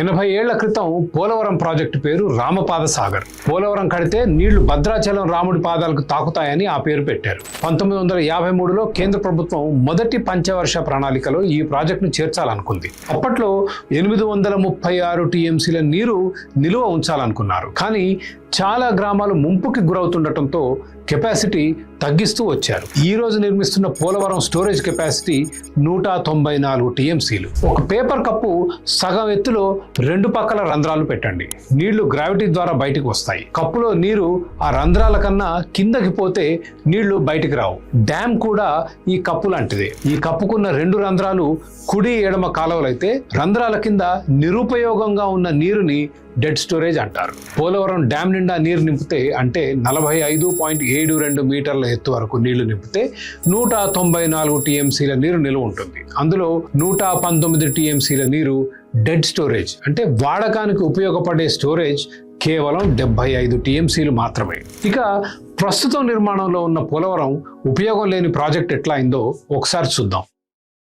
ఎనభై ఏళ్ళ క్రితం పోలవరం ప్రాజెక్టు పేరు రామపాద సాగర్ పోలవరం కడితే నీళ్ళు భద్రాచలం రాముడి పాదాలకు తాకుతాయని ఆ పేరు పెట్టారు. పంతొమ్మిది వందల యాభై మూడులో కేంద్ర ప్రభుత్వం మొదటి పంచవర్ష ప్రణాళికలో ఈ ప్రాజెక్టును చేర్చాలనుకుంది. అప్పట్లో ఎనిమిది వందల ముప్పై ఆరు టీఎంసీల నీరు నిలువ ఉంచాలనుకున్నారు. కానీ చాలా గ్రామాలు ముంపుకి గురవుతుండటంతో కెపాసిటీ తగ్గిస్తూ వచ్చారు. ఈ రోజు నిర్మిస్తున్న పోలవరం స్టోరేజ్ కెపాసిటీ నూట తొంభై నాలుగు టీఎంసీలు. ఒక పేపర్ కప్పు సగం ఎత్తులో రెండు పక్కల రంధ్రాలు పెట్టండి. నీళ్ళు గ్రావిటీ ద్వారా బయటకు వస్తాయి. కప్పులో నీరు ఆ రంధ్రాల కన్నా కిందకి పోతే నీళ్ళు బయటికి రావు. డ్యామ్ కూడా ఈ కప్పు లాంటిదే. ఈ కప్పుకున్న రెండు రంధ్రాలు కుడి ఎడమ కాలువలైతే రంధ్రాల కింద నిరుపయోగంగా ఉన్న నీరుని డెడ్ స్టోరేజ్ అంటారు. పోలవరం డ్యామ్ నిండా నీరు నింపితే అంటే నలభై ఐదు పాయింట్ ఏడు రెండు మీటర్ల ఎత్తు వరకు నీళ్ళు నింపితే నూట తొంభై నాలుగు టీఎంసీల నీరు నిలువ ఉంటుంది. అందులో నూట పంతొమ్మిది టీఎంసీల నీరు డెడ్ స్టోరేజ్. అంటే వాడకానికి ఉపయోగపడే స్టోరేజ్ కేవలం డెబ్బై ఐదు టీఎంసీలు మాత్రమే. ఇక ప్రస్తుతం నిర్మాణంలో ఉన్న పోలవరం ఉపయోగం లేని ప్రాజెక్ట్ ఎట్లా అయిందో ఒకసారి చూద్దాం.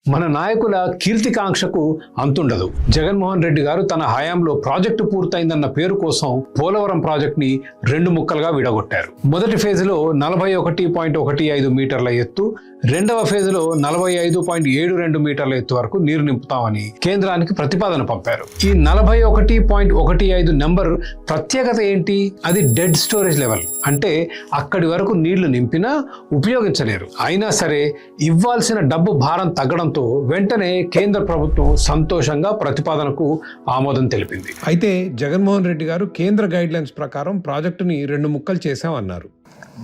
మన నాయకుల కీర్తికాంక్షకు అంతుండదు. జగన్మోహన్ రెడ్డి గారు తన హయాంలో ప్రాజెక్టు పూర్తయిందన్న పేరు కోసం పోలవరం ప్రాజెక్ట్ని రెండు ముక్కలుగా విడగొట్టారు. మొదటి ఫేజ్లో నలభై ఒకటి పాయింట్ ఒకటి ఐదు మీటర్ల ఎత్తు రెండవ ఫేజ్లో నలభై ఐదు పాయింట్ ఏడు రెండు మీటర్ల ఎత్తు వరకు నీరు నింపుతామని కేంద్రానికి ప్రతిపాదన పంపారు. ఈ నలభై ఒకటి పాయింట్ ఒకటి ఐదు నెంబర్ ప్రత్యేకత ఏంటి? అది డెడ్ స్టోరేజ్ లెవెల్. అంటే అక్కడి వరకు నీళ్ళు నింపినా ఉపయోగించలేరు. అయినా సరే ఇవ్వాల్సిన డబ్బు భారం తగ్గడంతో వెంటనే కేంద్ర ప్రభుత్వం సంతోషంగా ప్రతిపాదనకు ఆమోదం తెలిపింది. అయితే జగన్మోహన్ రెడ్డి గారు కేంద్ర గైడ్ లైన్స్ ప్రకారం ప్రాజెక్టుని రెండు ముక్కలు చేశామన్నారు.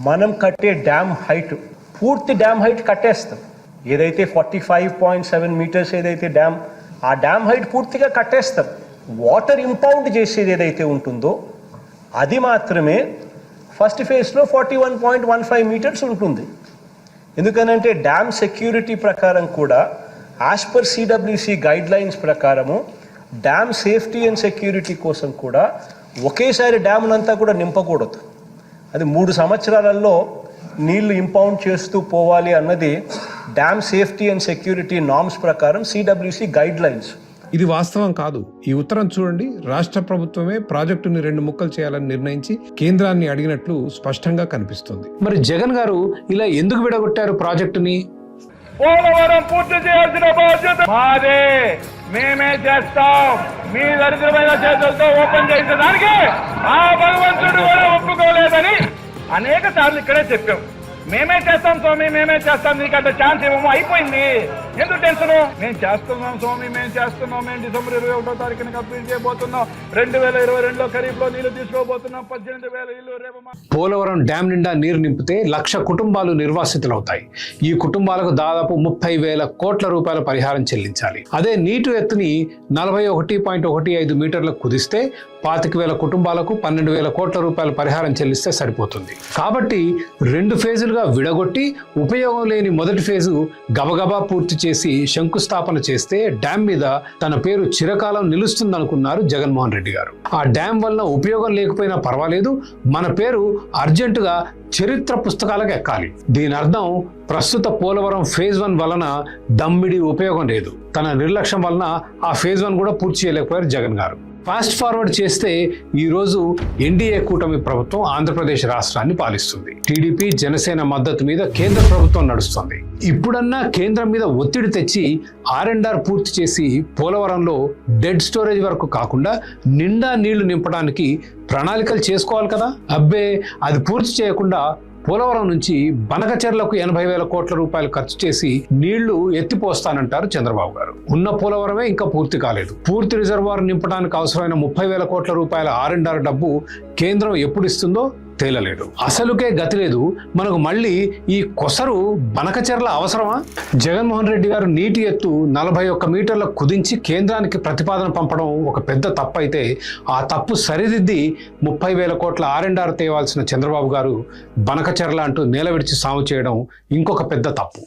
మనం కట్టే డ్యామ్ హైట్ పూర్తి డ్యామ్ హైట్ కట్టేస్తాం. ఏదైతే forty five point seven metres ఏదైతే డ్యామ్ ఆ డ్యామ్ హైట్ పూర్తిగా కట్టేస్తాం. వాటర్ ఇంపౌండ్ చేసేది ఏదైతే ఉంటుందో అది మాత్రమే ఫస్ట్ ఫేజ్లో forty one point one five metres ఉంటుంది. ఎందుకనంటే డ్యామ్ సెక్యూరిటీ ప్రకారం కూడా as per CWC guidelines ప్రకారము డ్యామ్ సేఫ్టీ అండ్ సెక్యూరిటీ కోసం కూడా ఒకేసారి డ్యామ్నంతా కూడా నింపకూడదు. అది మూడు సంవత్సరాలలో నీళ్ళు ఇంపౌండ్ చేస్తూ పోవాలి అన్నది dam safety and security norms ప్రకారం సిడబ్ల్యూసి గైడ్ లైన్స్ ఇది వాస్తవం కాదు. ఈ ఉత్తరం చూడండి. రాష్ట్ర ప్రభుత్వమే ప్రాజెక్టుని రెండు ముక్కలు చేయాలని నిర్ణయించి కేంద్రాన్ని అడిగినట్లు స్పష్టంగా కనిపిస్తుంది. మరి జగన్ గారు ఇలా ఎందుకు విడగొట్టారు ప్రాజెక్టుని? పోలవరం పూర్తి చేయాల్సిన బాధ్యత మాదే. మేమే చేస్తాం. మీ దరిద్రమైన చేతులతో ఓపెన్ చేసేదానికి ఆ భగవంతుడు కూడా ఒప్పుకోలేదని అనేక సార్లు ఇక్కడే చెప్పాం. మేమే చేస్తాం స్వామి మేమే చేస్తాం. నీకంటే ఛాన్స్ ఇవ్వము. అయిపోయింది. ఎందుకు టెన్షన్? మేము చేస్తున్నాం స్వామి మేము చేస్తున్నాం. మేము డిసెంబర్ ఇరవై ఒకటో తారీఖున కంప్లీట్ చేయబోతున్నాం. రెండు వేల ఇరవై రెండులో ఖరీఫ్లో నీళ్ళు తీసుకోబోతున్నాం. పద్దెనిమిది వేల ఇల్లు రేపు పోలవరం డ్యామ్ నిండా నీరు నింపితే లక్ష కుటుంబాలు నిర్వాసితులవుతాయి. ఈ కుటుంబాలకు దాదాపు ముప్పై వేల కోట్ల రూపాయల పరిహారం చెల్లించాలి. అదే నీటి ఎత్తుని నలభై ఒకటి పాయింట్ ఒకటి ఐదు మీటర్లకు కుదిస్తే పాతిక వేల కుటుంబాలకు పన్నెండు వేల కోట్ల రూపాయల పరిహారం చెల్లిస్తే సరిపోతుంది. కాబట్టి రెండు ఫేజులుగా విడగొట్టి ఉపయోగం లేని మొదటి ఫేజు గబగబా పూర్తి చేసి శంకుస్థాపన చేస్తే డ్యామ్ మీద తన పేరు చిరకాలం నిలుస్తుందనుకున్నారు జగన్మోహన్ రెడ్డి గారు. ఆ డ్యాం వలన ఉపయోగం లేకపోయినా పర్వాలేదు మన పేరు అర్జెంటుగా చరిత్ర పుస్తకాలకు ఎక్కాలి. దీని అర్థం ప్రస్తుత పోలవరం ఫేజ్ వన్ వలన దమ్మిడి ఉపయోగం లేదు. తన నిర్లక్ష్యం వలన ఆ ఫేజ్ వన్ కూడా పూర్తి చేయలేకపోయారు జగన్ గారు. ఫాస్ట్ ఫార్వర్డ్ చేస్తే ఈరోజు ఎన్డీఏ కూటమి ప్రభుత్వం ఆంధ్రప్రదేశ్ రాష్ట్రాన్ని పాలిస్తుంది. టీడీపీ జనసేన మద్దతు మీద కేంద్ర ప్రభుత్వం నడుస్తుంది. ఇప్పుడన్నా కేంద్రం మీద ఒత్తిడి తెచ్చి ఆర్ అండ్ ఆర్ పూర్తి చేసి పోలవరంలో డెడ్ స్టోరేజ్ వరకు కాకుండా నిండా నీళ్ళు నింపడానికి ప్రణాళికలు చేసుకోవాలి కదా? అబ్బే అది పూర్తి చేయకుండా పోలవరం నుంచి బనకచెర్లకు ఎనభై వేల కోట్ల రూపాయలు ఖర్చు చేసి నీళ్ళు ఎత్తిపోస్తానంటారు చంద్రబాబు గారు. ఉన్న పోలవరమే ఇంకా పూర్తి కాలేదు. పూర్తి రిజర్వాయర్ నింపడానికి అవసరమైన ముప్పై వేల కోట్ల రూపాయల ఆర్ అండ్ ఆర్ డబ్బు కేంద్రం ఎప్పుడు ఇస్తుందో తేలలేదు. అసలుకే గతి లేదు. మనకు మళ్ళీ ఈ కొసరు బనకచెర్ల అవసరమా? జగన్మోహన్ రెడ్డి గారు నీటి ఎత్తు నలభై ఒక్క మీటర్ల కుదించి కేంద్రానికి ప్రతిపాదన పంపడం ఒక పెద్ద తప్పు అయితే ఆ తప్పు సరిదిద్ది ముప్పై వేల కోట్ల ఆర్ఎండ్ఆర్ తేవాల్సిన చంద్రబాబు గారు బనకచెర్ల అంటూ నేల విడిచి సాగు చేయడం ఇంకొక పెద్ద తప్పు.